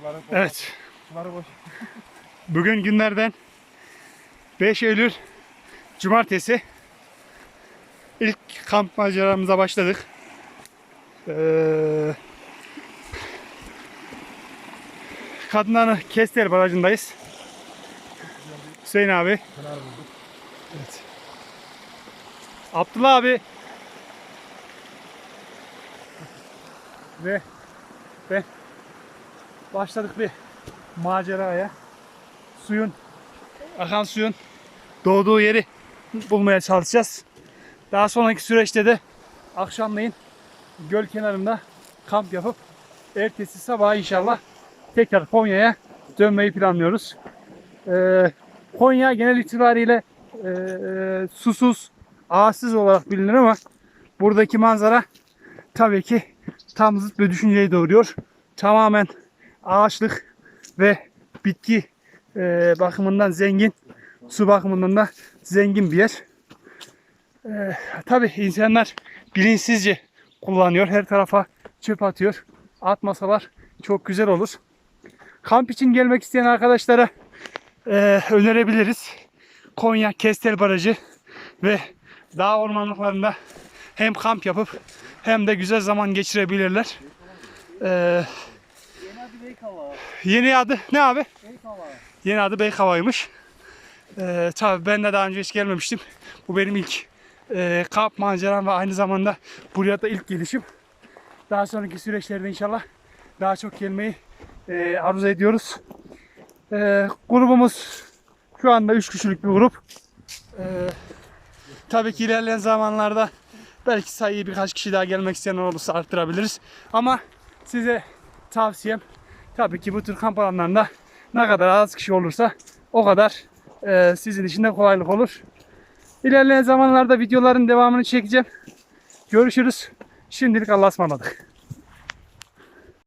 Suları boş. Evet. Suları boş. Bugün günlerden 5 Eylül Cumartesi. İlk kamp maceramıza başladık. Ee, Kadınanı Kestel Barajı'ndayız. Hüseyin abi. Evet. Abdullah abi. Ve ben başladık bir maceraya. Suyun, akan suyun doğduğu yeri bulmaya çalışacağız. Daha sonraki süreçte de akşamleyin göl kenarında kamp yapıp ertesi sabah inşallah tekrar Konya'ya dönmeyi planlıyoruz. Ee, Konya genel itibariyle e, e, susuz, ağaçsız olarak bilinir ama buradaki manzara tabii ki tam zıt bir düşünceyi doğuruyor. Tamamen ağaçlık ve bitki e, bakımından zengin, su bakımından da zengin bir yer. E, tabii insanlar bilinçsizce kullanıyor. Her tarafa çöp atıyor. Atmasalar çok güzel olur. Kamp için gelmek isteyen arkadaşlara e, önerebiliriz. Konya Kestel Barajı ve dağ ormanlıklarında hem kamp yapıp hem de güzel zaman geçirebilirler. E, yeni adı ne abi? Yeni adı Beykava'ymış. E, tabii ben de daha önce hiç gelmemiştim. Bu benim ilk e, kamp maceram ve aynı zamanda buraya da ilk gelişim. Daha sonraki süreçlerde inşallah daha çok gelmeyi e, arzu ediyoruz. E, grubumuz şu anda 3 kişilik bir grup. E, tabii ki ilerleyen zamanlarda belki sayıyı birkaç kişi daha gelmek isteyen olursa arttırabiliriz. Ama size tavsiyem tabii ki bu tür kamp alanlarında ne kadar az kişi olursa o kadar e, sizin için de kolaylık olur. İlerleyen zamanlarda videoların devamını çekeceğim. Görüşürüz. Şimdilik Allah'a ısmarladık.